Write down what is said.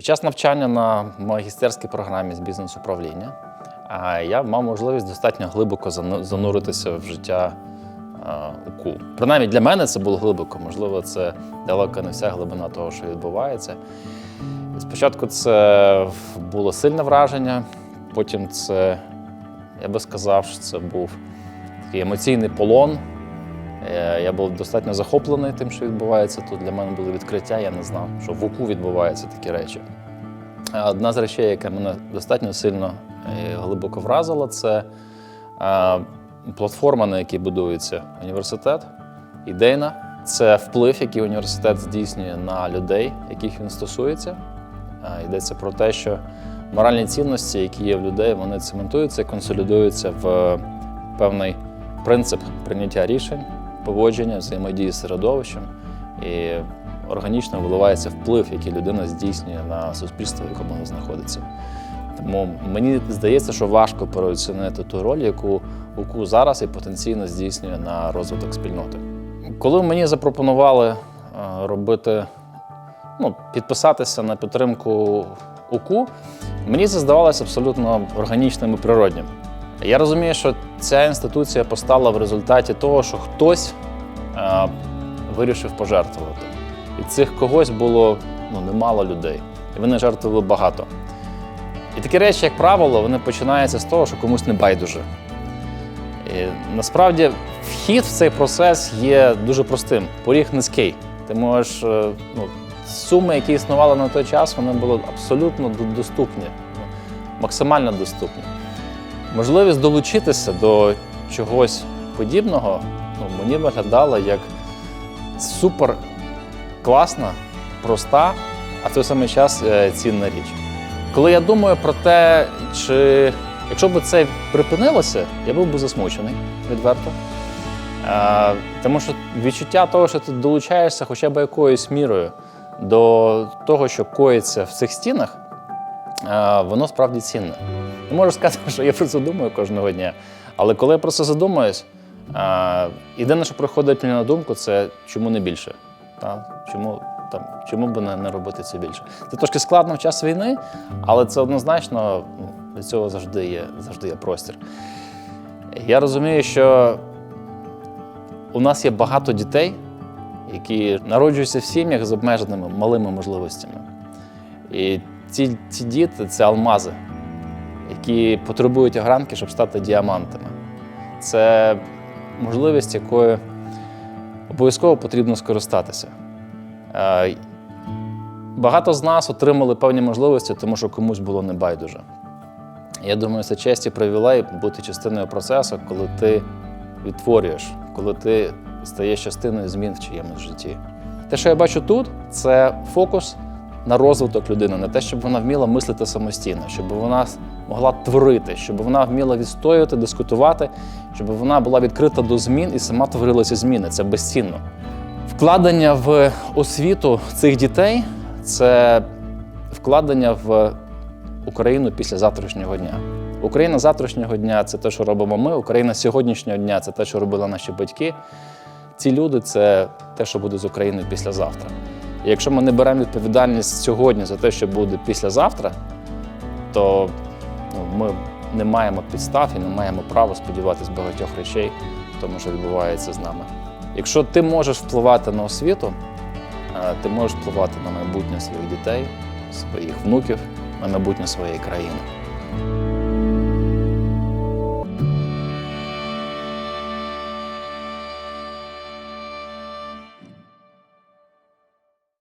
Під час навчання на магістерській програмі з бізнес-управління я мав можливість достатньо глибоко зану- зануритися в життя УКУ. Принаймні для мене це було глибоко, можливо, це далеко не вся глибина того, що відбувається. Спочатку це було сильне враження, потім це, я би сказав, що це був такий емоційний полон. Е, Я був достатньо захоплений тим, що відбувається тут. Для мене було відкриття, я не знав, що в УКУ відбуваються такі речі. Одна з речей, яка мене достатньо сильно і глибоко вразила, це е, платформа, на якій будується університет, ідейна. Це вплив, який університет здійснює на людей, яких він стосується. Е, Йдеться про те, що моральні цінності, які є в людей, вони цементуються і консолідуються в певний принцип прийняття рішень, поводження, взаємодії з середовищем. І органічно виливається вплив, який людина здійснює на суспільство, в якому вона знаходиться. Тому мені здається, що важко переоцінити ту роль, яку УКУ зараз і потенційно здійснює на розвиток спільноти. Коли мені запропонували е, робити, ну, підписатися на підтримку УКУ, мені це здавалося абсолютно органічним і природнім. Я розумію, що ця інституція постала в результаті того, що хтось е, вирішив пожертвувати. І цих когось було ну, немало людей. І вони жертвували багато. І такі речі, як правило, вони починаються з того, що комусь не байдуже. І насправді вхід в цей процес є дуже простим. Поріг низький. Ти можеш, е, ну, суми, які існували на той час, вони були абсолютно доступні, максимально доступні. Можливість долучитися до чогось подібного ну, мені виглядала як супер класна, проста, а в той самий час е, цінна річ. Коли я думаю про те, чи якщо б це припинилося, я був би засмучений відверто. Е, тому що відчуття того, що ти долучаєшся хоча б якоюсь мірою до того, що коїться в цих стінах, е, воно справді цінне. Не можу сказати, що я про це думаю кожного дня, але коли я про це задумуюсь, е, єдине, що приходить мені на думку, це чому не більше. Та? Чому, там, чому б не, не робити це більше? Це трошки складно в час війни, але це однозначно ну, для цього завжди є, завжди є простір. Я розумію, що у нас є багато дітей, які народжуються в сім'ях з обмеженими малими можливостями. І ці, ці діти це алмази, які потребують огранки, щоб стати діамантами. Це можливість, якою обов'язково потрібно скористатися. Е, Багато з нас отримали певні можливості, тому що комусь було небайдуже. Я думаю, це честь і привілей бути частиною процесу, коли ти відтворюєш, коли ти стаєш частиною змін в чиємусь житті. Те, що я бачу тут, це фокус на розвиток людини, на те, щоб вона вміла мислити самостійно, щоб вона могла творити, щоб вона вміла відстоювати, дискутувати, щоб вона була відкрита до змін і сама творила ці зміни. Це безцінно. Вкладення в освіту цих дітей це вкладення в Україну після завтрашнього дня. Україна завтрашнього дня це те, що робимо ми. Україна сьогоднішнього дня це те, що робили наші батьки. Ці люди це те, що буде з Україною післязавтра. Якщо ми не беремо відповідальність сьогодні за те, що буде післязавтра, то ну, ми не маємо підстав і не маємо права сподіватися багатьох речей, тому, що відбувається з нами. Якщо ти можеш впливати на освіту, е, ти можеш впливати на майбутнє своїх дітей, своїх внуків, на майбутнє своєї країни.